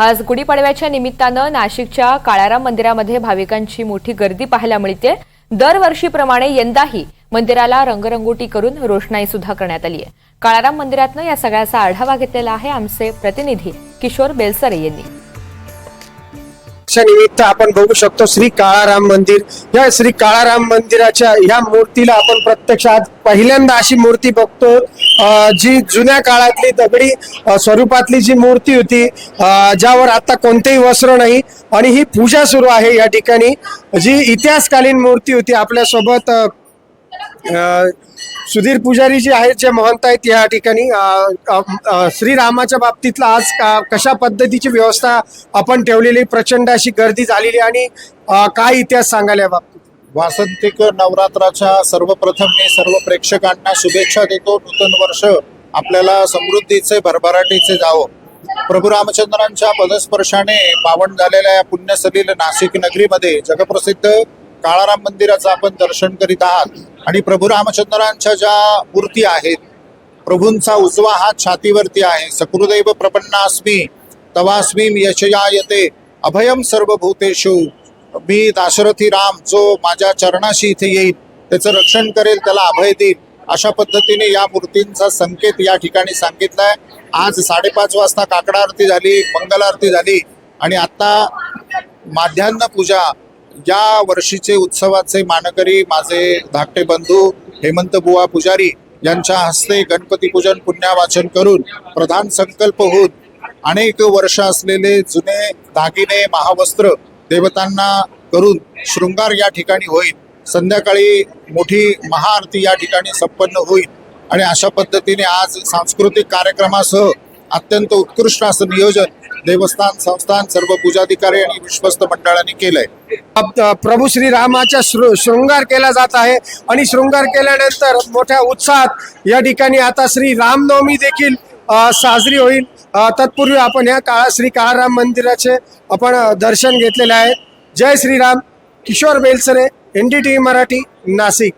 आज गुढीपाडव्याच्या निमित्तानं नाशिकच्या काळाराम मंदिरामध्ये भाविकांची मोठी गर्दी पाहायला मिळते दरवर्षीप्रमाणे यंदाही मंदिराला रंगरंगोटी करून रोषणाई सुद्धा करण्यात आली आहे काळाराम मंदिरातनं या सगळ्याचा आढावा घेतलेला आहे आमचे प्रतिनिधी किशोर बेलसरे यांनी. च्या निमित्त आपण बघू शकतो श्री काळाराम मंदिर. या श्री काळाराम मंदिराच्या या मूर्तीला आपण प्रत्यक्ष आज पहिल्यांदा अशी मूर्ती बघतो. जी जुन्या काळातली दगडी स्वरूपातली जी मूर्ती होती ज्यावर आता कोणतेही वस्त्र नाही आणि ही पूजा सुरू आहे या ठिकाणी. जी इतिहासकालीन मूर्ती होती आपल्यासोबत सुधीर पुजारी जे आहेत जे महंत आहेत या ठिकाणी श्रीरामाच्या बाबतीतला आज का- कशा पद्धतीची व्यवस्था आपण ठेवलेली प्रचंड अशी गर्दी झालेली आणि काय इतिहास सांगायला या बाबतीत वासंतिक नवरात्राच्या सर्वप्रथम मी सर्व प्रेक्षकांना शुभेच्छा देतो. नूतन वर्ष आपल्याला समृद्धीचे भरभराटीचे जावं. प्रभू रामचंद्रांच्या पदस्पर्शाने पावन झालेल्या या पुण्यसलील नाशिक नगरीमध्ये जगप्रसिद्ध काळाराम मंदिराचं आपण दर्शन करीत आहात. आणि प्रभू रामचंद्रांच्या ज्या मूर्ती आहेत प्रभूंचा उजवा हात छातीवरती आहे. सकृदैव प्रपन्नास्मी तवास्मी यशयायते अभयम सर्वभूतेषु. मी दाशरथी राम जो माझ्या चरणाशी इथे येईल त्याचं रक्षण करेल त्याला अभय देईल. अशा पद्धतीने या मूर्तींचा संकेत या ठिकाणी सांगितलाय. आज साडेपाच वाजता काकडा आरती झाली मंगल आरती झाली. आणि आता माध्यान्ह पूजा या वर्षीचे उत्सवाचे मानकरी माझे धाकटे बंधू हेमंत बुवा पुजारी यांच्या हस्ते गणपती पूजन पुण्यावाचन करून प्रधान संकल्प होऊन अनेक वर्ष असलेले जुने दागिने महावस्त्र देवतांना करून शृंगार या ठिकाणी होईल. संध्याकाळी मोठी महाआरती या ठिकाणी संपन्न होईल. आणि अशा पद्धतीने आज सांस्कृतिक कार्यक्रमासह अत्यंत उत्कृष्ट असं नियोजन देवस्थान संस्थान सर्व पूजाधिकारी आणि विश्वस्त मंडळांनी केलंय. प्रभू श्रीरामाचा शृ- शृंगार केला जात आहे आणि शृंगार केल्यानंतर मोठ्या उत्साहात या ठिकाणी आता श्री रामनवमी देखील साजरी होईल. तत्पूर्वी आपण या काळा श्री काळाराम मंदिराचे आपण दर्शन घेतलेले आहे. जय Shriram Kishore Belsare N D T Marathi Nashik.